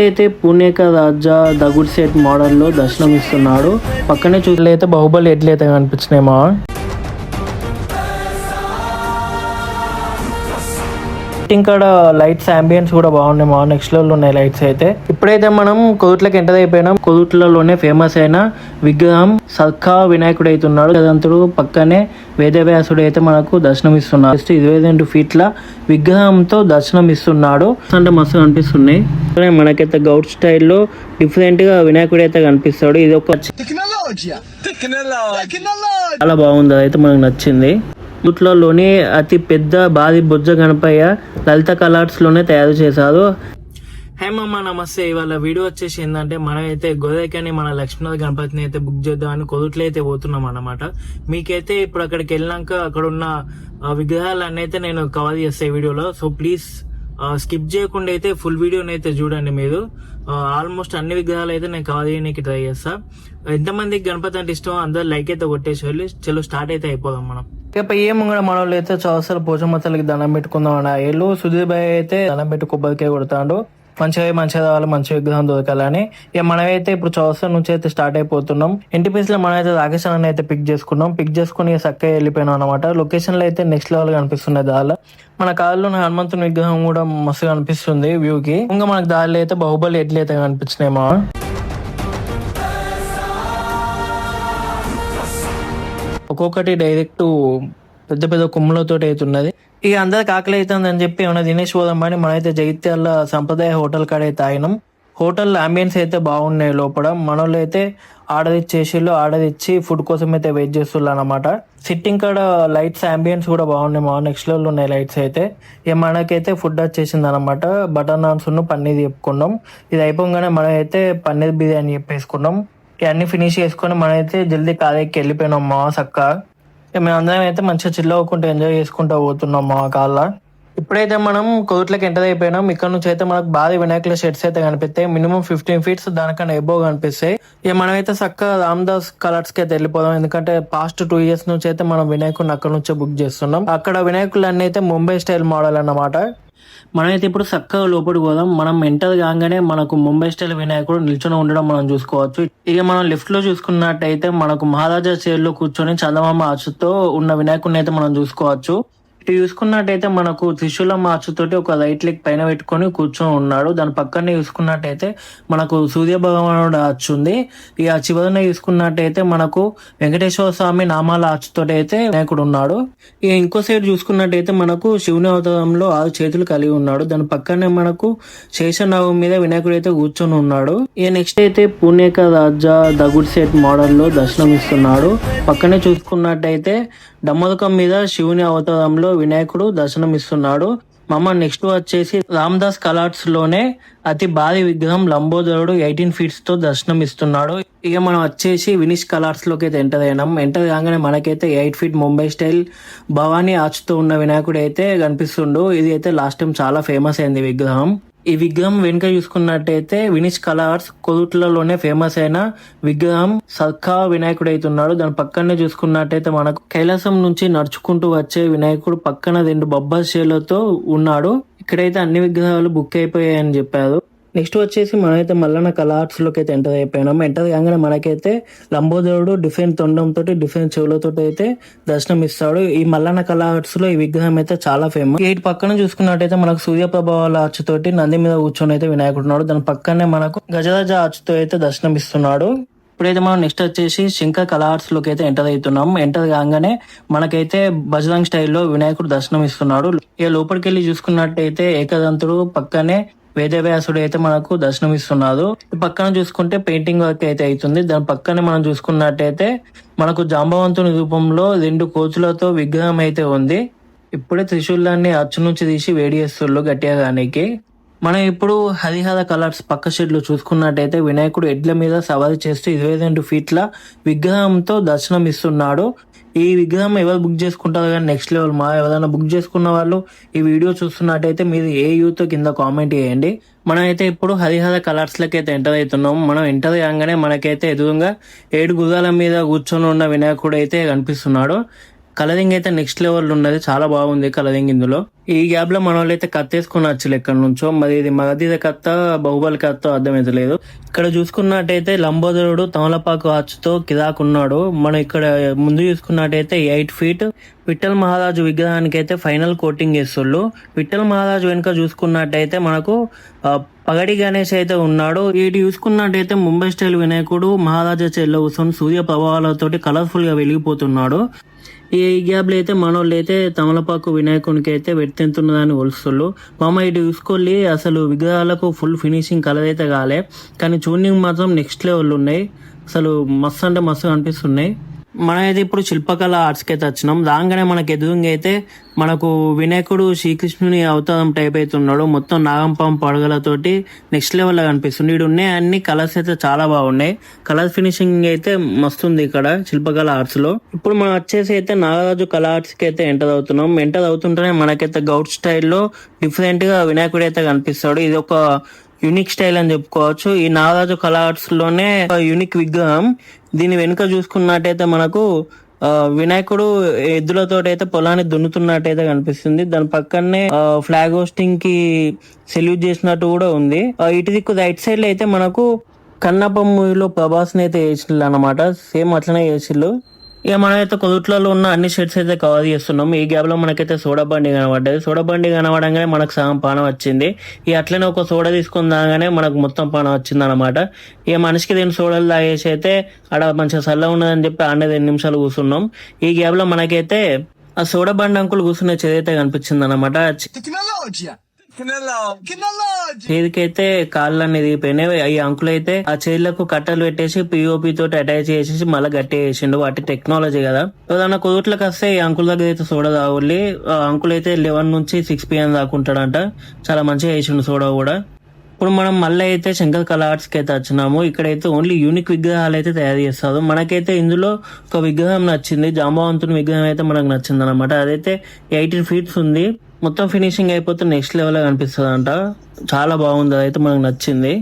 అయితే పూణేక రాజా దగుడ్ సెట్ మోడల్లో దర్శనం ఇస్తున్నాడు పక్కనే చూడలైతే బాహుబలి ఎట్లయితే కనిపించినాయి మా ఇక్కడ లైట్స్ అంబియన్స్ కూడా బాగున్నాయి. మా నెక్స్ట్ లెవెల్ ఉన్నాయి లైట్స్ అయితే. ఇప్పుడైతే మనం కొదుట్లకి ఎంటర్ అయిపోయినాం. కొదుట్లలోనే ఫేమస్ అయిన విగ్రహం సర్కా వినాయకుడు అయితే ఉన్నాడు అదంతుడు పక్కనే వేదవ్యాసుడు అయితే మనకు దర్శనం ఇస్తున్నాడు జస్ట్ ఇరవై రెండు ఫీట్ల విగ్రహంతో దర్శనం ఇస్తున్నాడు అంటే మస్తు కనిపిస్తున్నాయి. మనకైతే గౌట్ స్టైల్లో డిఫరెంట్గా వినాయకుడు అయితే కనిపిస్తాడు. ఇది ఒక! చాలా బాగుంది. అదైతే మనకు నచ్చింది. వీటిలోని అతి పెద్ద బాది బొజ్జ గణపయ్య లలిత కలర్స్లోనే తయారు చేశారు. హే మమ్మ నమస్తే. ఇవాళ వీడియో వచ్చేసి ఏంటంటే మనమైతే అయితే గోదాకని మన లక్ష్మీనాథ్ గణపతిని అయితే బుక్ చేద్దామని కొదుట్లో అయితే పోతున్నాం అన్నమాట. మీకైతే ఇప్పుడు అక్కడికి వెళ్ళినాక అక్కడ ఉన్న విగ్రహాలన్నీ అయితే నేను కవర్ చేస్తాను వీడియోలో. సో ప్లీజ్ స్కిప్ చేయకుండా అయితే ఫుల్ వీడియోని అయితే చూడండి మీరు. ఆల్మోస్ట్ అన్ని విగ్రహాలు అయితే నేను కవర్ చేయడానికి ట్రై చేస్తా. ఎంతమందికి గణపతి అంటే ఇష్టం అందరు లైక్ అయితే కొట్టేసి వెళ్ళి చలో స్టార్ట్ అయితే అయిపోదాం మనం. ఇక ఏం ముంగడ మనోళ్ళు వాళ్ళు అయితే చౌసలు పోచమ్మతలకి దండం పెట్టుకుందాం అన్న ఏళ్ళు. సుధీర్ భాయ్ అయితే దండం పెట్టి కొబ్బరికాయ కొడతాడు. మంచిగా మంచిగా రావాలి మంచి విగ్రహం దొరకాలని. ఇక మనమైతే ఇప్పుడు చౌసర్ నుంచి అయితే స్టార్ట్ అయిపోతున్నాం. ఇంటి ప్లేస్లో మనమైతే అయితే రాకేష్ అయితే పిక్ చేసుకున్నాం. పిక్ చేసుకుని చక్కగా వెళ్ళిపోయినాం అనమాట లొకేషన్లో అయితే నెక్స్ట్ లెవెల్ కనిపిస్తున్నాయి దారిలో. మన కారులో హనుమంతుని విగ్రహం కూడా మస్తుగా కనిపిస్తుంది వ్యూ కి. ఇంకా మనకు దారిలో అయితే బాహుబలి ఎడ్లు అయితే కనిపించినాయి మా ఒక్కొక్కటి డైరెక్ట్ పెద్ద పెద్ద కొమ్ములతో అవుతున్నది ఇక అందరికి ఆకలి అవుతుందని చెప్పి ఏమైనా తినేసి పోదామని మనైతే మనమైతే జగిత్యాల సంప్రదాయ హోటల్ కాడ అయితే ఆగినాం. హోటల్ అంబియన్స్ అయితే బాగున్నాయి లోపల. మనోళ్ళు అయితే ఆర్డర్ ఇచ్చేసిళ్ళు ఆర్డర్ ఇచ్చి ఫుడ్ కోసం అయితే వెయిట్ చేస్తున్నారు అనమాట సిట్టింగ్ కాడ లైట్స్ అంబియన్స్ కూడా బాగున్నాయి. మా నెక్స్ట్ లెవెల్ ఉన్నాయి లైట్స్ అయితే. ఇక మనకైతే ఫుడ్ వచ్చేసింది అనమాట బటర్ నాన్స్ పన్నీర్ చెప్పుకున్నాం. ఇది అయిపోగానే మనం అయితే పన్నీర్ బిర్యానీ చెప్పేసుకున్నాం. ఇవన్నీ ఫినిష్ చేసుకొని మనమైతే జల్దీ కాదేకి వెళ్ళిపోయినాం మా సక్క. మేమందరం అయితే మంచిగా చిల్ అవ్వకుంటూ ఎంజాయ్ చేసుకుంటూ పోతున్నాం మా కాళ్ళ. ఇప్పుడైతే మనం కోట్లకి ఎంటర్ అయిపోయినాం. ఇక్కడ నుంచి అయితే మనకు భారీ వినాయకుల షెడ్స్ అయితే కనిపిస్తాయి. మినిమం ఫిఫ్టీన్ ఫీట్స్ దానికన్నా ఎబో కనిపిస్తాయి. ఇక మనమైతే చక్క రామ్దాస్ కలర్స్కి అయితే వెళ్ళిపోదాం. ఎందుకంటే పాస్ట్ టూ ఇయర్స్ నుంచి అయితే మనం వినాయకుడిని అక్కడ నుంచే బుక్ చేస్తున్నాం. అక్కడ వినాయకులన్నీ అయితే ముంబై స్టైల్ మోడల్ అన్నమాట. మనమైతే ఇప్పుడు చక్కగా లోపలికి పోదాం. మనం ఎంటర్ కాగానే మనకు ముంబై స్టైల్ వినాయకుడు నిల్చొని ఉండడం మనం చూసుకోవచ్చు. ఇక మనం లిఫ్ట్లో చూసుకున్నట్టయితే మనకు మహారాజా చైర్లో కూర్చొని చందమామ ఆచుతో ఉన్న వినాయకుడిని అయితే మనం చూసుకోవచ్చు. ఇటు చూసుకున్నట్టయితే మనకు త్రిశూల మార్చుతోటి ఒక లైట్ లెగ్ పైన పెట్టుకొని కూర్చొని ఉన్నాడు. దాని పక్కనే చూసుకున్నట్టయితే మనకు సూర్య భగవానుడు ఆచు ఉంది ఇక చివరన చూసుకున్నట్టయితే మనకు వెంకటేశ్వర స్వామి నామాల ఆచుతోటి అయితే వినాయకుడు ఉన్నాడు. ఇక ఇంకో సైడ్ చూసుకున్నట్టయితే మనకు శివుని అవతారంలో ఆరు చేతులు కలిగి ఉన్నాడు. దాని పక్కనే మనకు శేషనాగం మీద వినాయకుడు అయితే కూర్చొని ఉన్నాడు. ఇక నెక్స్ట్ అయితే పూణేక రాజా దగుడ్ సెట్ మోడల్లో దర్శనం ఇస్తున్నాడు పక్కనే చూసుకున్నట్టయితే డమ్మదకం మీద శివుని అవతారంలో వినాయకుడు దర్శనం ఇస్తున్నాడు మమ్మ నెక్స్ట్ వచ్చేసి రామ్దాస్ కలాట్స్లోనే అతి భారీ విగ్రహం లంబోదరుడు ఎయిటీన్ ఫీట్స్తో దర్శనం ఇస్తున్నాడు ఇక మనం వచ్చేసి వినిష్ కలర్స్లోకి అయితే ఎంటర్ అయినాం. ఎంటర్ కాగానే మనకైతే eight feet Mumbai style Bhavani ఆచుతో ఉన్న వినాయకుడు అయితే కనిపిస్తుండు. ఇది అయితే లాస్ట్ టైం చాలా ఫేమస్ అయింది విగ్రహం. ఈ విగ్రహం వెనుక చూసుకున్నట్టయితే వినిష్ కలర్స్ కొదుట్లలోనే ఫేమస్ అయిన విగ్రహం సర్కా వినాయకుడు అవుతున్నాడు దాని పక్కనే చూసుకున్నట్టయితే మనకు కైలాసం నుంచి నడుచుకుంటూ వచ్చే వినాయకుడు పక్కన రెండు బొబ్బర్ షేలతో ఉన్నాడు. ఇక్కడైతే అన్ని విగ్రహాలు బుక్ అయిపోయాయని చెప్పారు. నెక్స్ట్ వచ్చేసి మనమైతే మల్లన్న కలర్స్ అయితే ఎంటర్ అయిపోయినాం. ఎంటర్ కాగానే మనకైతే లంబోదరుడు డిఫరెంట్ తొండంతో డిఫరెంట్ చెవులతో అయితే దర్శనం ఇస్తాడు. ఈ మల్లన్న కలర్స్ ఈ విగ్రహం అయితే చాలా ఫేమస్ గేట్ పక్కన చూసుకున్నట్టయితే మనకు సూర్యప్రభావాల ఆర్చ్ తోటి నంది మీద కూర్చొని అయితే వినాయకుడు ఉన్నాడు. దాని పక్కనే మనకు గజరాజ ఆర్చ్తో అయితే దర్శనం ఇస్తున్నాడు. ఇప్పుడైతే మనం నెక్స్ట్ వచ్చేసి శంకర్ కలర్స్లోకి అయితే ఎంటర్ అవుతున్నాం. ఎంటర్ కాగానే మనకైతే బజరంగ్ స్టైల్లో వినాయకుడు దర్శనం ఇస్తున్నాడు. ఇక లోపలికి వెళ్ళి చూసుకున్నట్టయితే ఏకదంతుడు పక్కనే వేదవ్యాసుడు అయితే మనకు దర్శనం ఇస్తున్నారు ఈ పక్కన చూసుకుంటే పెయింటింగ్ వర్క్ అయితే అవుతుంది. దాని పక్కనే మనం చూసుకున్నట్టయితే మనకు జాంబవంతుని రూపంలో రెండు కోచులతో విగ్రహం అయితే ఉంది. ఇప్పుడే త్రిశూలాన్ని అచ్చు నుంచి తీసి వేడి చేస్తుళ్ళు గట్టిగా కానీకి మనం ఇప్పుడు హరిహర కలర్స్ పక్క షెడ్లో చూసుకున్నట్టయితే వినాయకుడు ఎడ్ల మీద సవారీ చేస్తూ ఇరవై రెండు ఫీట్ల విగ్రహంతో దర్శనం ఇస్తున్నాడు ఈ విగ్రహం ఎవరు బుక్ చేసుకుంటారు కానీ నెక్స్ట్ లెవెల్ మా ఎవరైనా బుక్ చేసుకున్న వాళ్ళు ఈ వీడియో చూస్తున్నట్టయితే మీరు ఏ యూత్ కింద కామెంట్ చేయండి. మనం అయితే ఇప్పుడు హరిహర కలర్స్ లకి అయితే ఎంటర్ అవుతున్నాం. మనం ఎంటర్ కాగానే మనకైతే ఎదురుగా ఏడు గుర్రాల మీద కూర్చొని ఉన్న వినాయకుడు అయితే కనిపిస్తున్నాడు. కలరింగ్ అయితే నెక్స్ట్ లెవెల్ ఉన్నది. చాలా బాగుంది కలరింగ్ ఇందులో. ఈ గ్యాప్లో మన వాళ్ళు అయితే కత్తేసుకుని వచ్చి ఎక్కడి నుంచో. మరి ఇది మగధీర కత్త బాహుబలి కత్త అర్థమైతలేదు. ఇక్కడ చూసుకున్నట్టయితే లంబోదరుడు తమలపాకు ఆచుతో కిరాకున్నాడు మనం ఇక్కడ ముందు చూసుకున్నట్టయితే ఎయిట్ ఫీట్. విఠల్ మహారాజు విగ్రహానికి అయితే ఫైనల్ కోటింగ్ చేస్తుళ్ళు. విఠల్ మహారాజు వెనుక చూసుకున్నట్టయితే మనకు పగడి గణేష్ అయితే ఉన్నాడు. వీటి చూసుకున్నట్టయితే ముంబై స్టైల్ వినాయకుడు మహారాజా చెల్లో కూర్చొని సూర్య ప్రభావాలతోటి కలర్ఫుల్గా వెలిగిపోతున్నాడు. ఈ గ్యాప్లో అయితే మనోళ్ళు అయితే తమలపాకు వినాయకునికి అయితే వెట్టెంతున్నదని కొలుస్తుళ్ళు మామ ఇటు చూసుకొని అసలు విగ్రహాలకు ఫుల్ ఫినిషింగ్ కలదైతే కాలే. కానీ చూనింగ్ మాత్రం నెక్స్ట్ లెవెల్ ఉన్నాయి. అసలు మస్తు అంటే మస్తు అనిపిస్తున్నాయి. మనమైతే ఇప్పుడు శిల్పకళ ఆర్ట్స్కి అయితే వచ్చినాం. రాగానే మనకి ఎదురుగా అయితే మనకు వినాయకుడు శ్రీకృష్ణుని అవతారం టైప్ అవుతున్నాడు మొత్తం నాగంపం పడగలతోటి నెక్స్ట్ లెవెల్లో కనిపిస్తుంది. ఇక్కడ ఉన్నాయి. అన్ని కలర్స్ అయితే చాలా బాగున్నాయి. కలర్ ఫినిషింగ్ అయితే మస్తు ఉంది ఇక్కడ శిల్పకళ ఆర్ట్స్లో. ఇప్పుడు మనం వచ్చేసి అయితే నాగరాజు కళ ఆర్ట్స్కి అయితే ఎంటర్ అవుతున్నాం. ఎంటర్ అవుతుంటేనే మనకైతే గౌట్ స్టైల్లో డిఫరెంట్గా వినాయకుడు అయితే కనిపిస్తాడు. ఇది ఒక యూనిక్ స్టైల్ అని చెప్పుకోవచ్చు. ఈ నాగరాజు కళా ఆర్ట్స్లోనే ఒక యూనిక్ విగ్రహం. దీని వెనుక చూసుకున్నట్టయితే మనకు ఆ, వినాయకుడు ఎద్దులతో అయితే పొలాన్ని దున్నుతున్నట్టయితే కనిపిస్తుంది. దాని పక్కనే ఫ్లాగ్ హోస్టింగ్కి సెల్యూట్ చేసినట్టు కూడా ఉంది. ఇటు దిక్కు రైట్ సైడ్లో అయితే మనకు కన్నప్ప మూవీలో ప్రభాస్ని అయితే వేసిండు అనమాట సేమ్ అట్లనే వేసిళ్ళు. ఇక మనమైతే కొదుట్లలో ఉన్న అన్ని షెడ్స్ అయితే కవర్ చేస్తున్నాం. ఈ గ్యాప్లో మనకైతే సోడా బండి కనబడ్డది. సోడా బండి కనబడంగానే మనకు సగం పానం వచ్చింది. ఇక అట్లనే ఒక సోడా తీసుకుందాగానే మనకు మొత్తం పానం వచ్చింది అనమాట ఇక మనిషికి దీని సోడాలు తాగేసి అయితే ఆడ మంచిగా చల్ల ఉన్నదని చెప్పి ఆడే రెండు నిమిషాలు కూర్చున్నాం. ఈ గ్యాప్లో మనకైతే ఆ సోడా బండి అంకుల్ కూర్చునే చేదైతే కనిపించింది అనమాట Tecnologia. కాళ్ళు అనేది పోయినాయి ఈ అంకుల్ అయితే ఆ చేతులకు కట్టలు పెట్టేసి పిఓపి తోటి అటాచ్ చేసేసి మళ్ళీ గట్టి వేసిండు వాటి టెక్నాలజీ కదా. ఏదన్నా కుదుట్లకు వస్తే ఈ అంకుల్ దగ్గర అయితే సోడా తాగులి ఆ అంకుల్ అయితే లెవెన్ నుంచి సిక్స్ పిఎం దాకుంటాడంట చాలా మంచిగా వేసిండు సోడా కూడా. ఇప్పుడు మనం మళ్ళీ అయితే శంకర్ కళ ఆర్ట్స్కి అయితే వచ్చినాము. ఇక్కడైతే ఓన్లీ యూనిక్ విగ్రహాలు అయితే తయారు చేస్తారు. మనకైతే ఇందులో ఒక విగ్రహం నచ్చింది. జాంబవంతుని విగ్రహం అయితే మనకు నచ్చింది అనమాట అదైతే ఎయిటీన్ ఫీట్స్ ఉంది. మొత్తం ఫినిషింగ్ అయిపోతే నెక్స్ట్ లెవెల్ కనిపిస్తుంది అంట చాలా బాగుంది అదైతే మనకు నచ్చింది.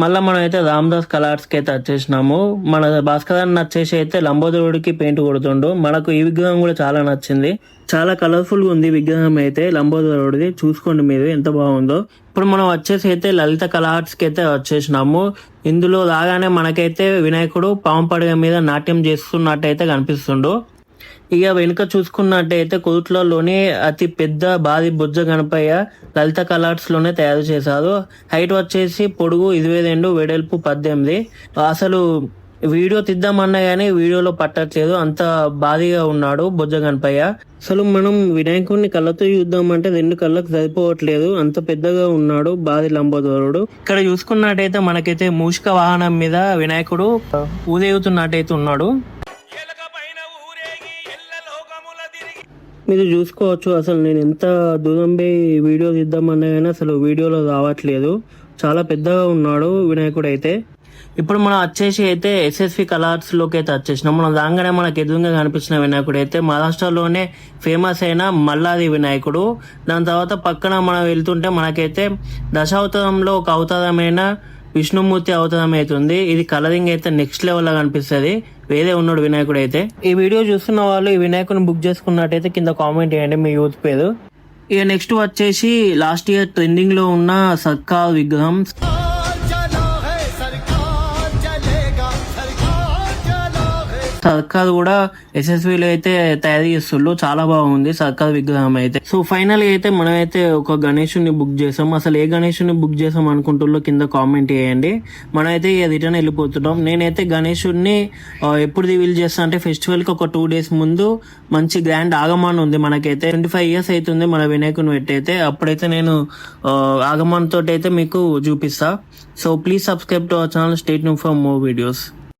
మళ్ళీ మనం అయితే రామదాస్ కలర్స్కి అయితే వచ్చేసినాము. మన భాస్కర్ నచ్చేసి వచ్చేసి అయితే లంబోదరుడికి పెయింట్ కొడుతుండు. మనకు ఈ విగ్రహం కూడా చాలా నచ్చింది. చాలా కలర్ఫుల్గా ఉంది విగ్రహం అయితే లంబోదరుడిది. చూసుకోండి మీరు ఎంత బాగుందో. ఇప్పుడు మనం వచ్చేసి అయితే లలిత కళా కి అయితే వచ్చేసినాము. ఇందులో రాగానే మనకైతే వినాయకుడు పాము పడగ మీద నాట్యం చేస్తున్నట్టయితే కనిపిస్తుండు. ఇక వెనుక చూసుకున్నట్టయితే కుదుట్లలోనే అతి పెద్ద బాది బుజ్జ గణపయ్య లలిత కలర్స్లోనే తయారు చేశారు. హైట్ వచ్చేసి పొడుగు ఇరవై రెండు వెడల్పు పద్దెనిమిది. అసలు వీడియో తీద్దామన్నా గానీ వీడియోలో పట్టట్లేదు. అంత బాధగా ఉన్నాడు బొజ్జ గణపయ్య. అసలు మనం వినాయకుడిని కళ్ళతో చూద్దామంటే రెండు కళ్ళకు సరిపోవట్లేదు. అంత పెద్దగా ఉన్నాడు బాది లంబోదరుడు. ఇక్కడ చూసుకున్నట్టయితే మనకైతే మూషిక వాహనం మీద వినాయకుడు ఊదేగుతున్నట్టయితే ఉన్నాడు. మీరు చూసుకోవచ్చు. అసలు నేను ఎంత దూరం పోయి వీడియో తీద్దామన్నా కానీ అసలు వీడియోలో రావట్లేదు. చాలా పెద్దగా ఉన్నాడు వినాయకుడు అయితే. ఇప్పుడు మనం వచ్చేసి అయితే ఎస్ఎస్వి కలర్స్లోకి అయితే వచ్చేసినాం. మనం రాగానే మనకు ఎదురుగా కనిపించిన వినాయకుడు అయితే మహారాష్ట్రలోనే ఫేమస్ అయిన మల్లాది వినాయకుడు. దాని తర్వాత పక్కన మనం వెళ్తుంటే మనకైతే దశావతారంలో ఒక అవతారమైన విష్ణుమూర్తి అవతారం అవుతుంది ఇది కలరింగ్ అయితే నెక్స్ట్ లెవెల్ లా కనిపిస్తుంది. వేరే ఉన్నాడు వినాయకుడు అయితే. ఈ వీడియో చూస్తున్న వాళ్ళు ఈ వినాయకుని బుక్ చేసుకున్నట్టయితే కింద కామెంట్ చేయండి మీ యూత్ పేరు. ఇక నెక్స్ట్ వచ్చేసి లాస్ట్ ఇయర్ ట్రెండింగ్లో ఉన్న సర్కార్ విగ్రహం. సర్కార్ కూడా ఎస్ఎస్విలో అయితే తయారు చేస్తుండ్రు చాలా బాగుంది సర్కార్ విగ్రహం అయితే. సో ఫైనల్ అయితే మనమైతే ఒక గణేషుని బుక్ చేసాం. అసలు ఏ గణేషుని బుక్ చేసాం అనుకుంటుల్లో కింద కామెంట్ చేయండి. మనమైతే రిటర్న్ వెళ్ళిపోతున్నాం. నేనైతే గణేషుడిని ఎప్పుడు రివీల్ చేస్తా అంటే ఫెస్టివల్కి ఒక టూ డేస్ ముందు మంచి గ్రాండ్ ఆగమాన్ ఉంది మనకైతే. ట్వంటీ ఫైవ్ ఇయర్స్ అవుతుంది మన వినాయకుని పెట్టయితే అప్పుడైతే నేను ఆగమాన్ తోటి అయితే మీకు చూపిస్తా. So please subscribe to our channel state for more videos.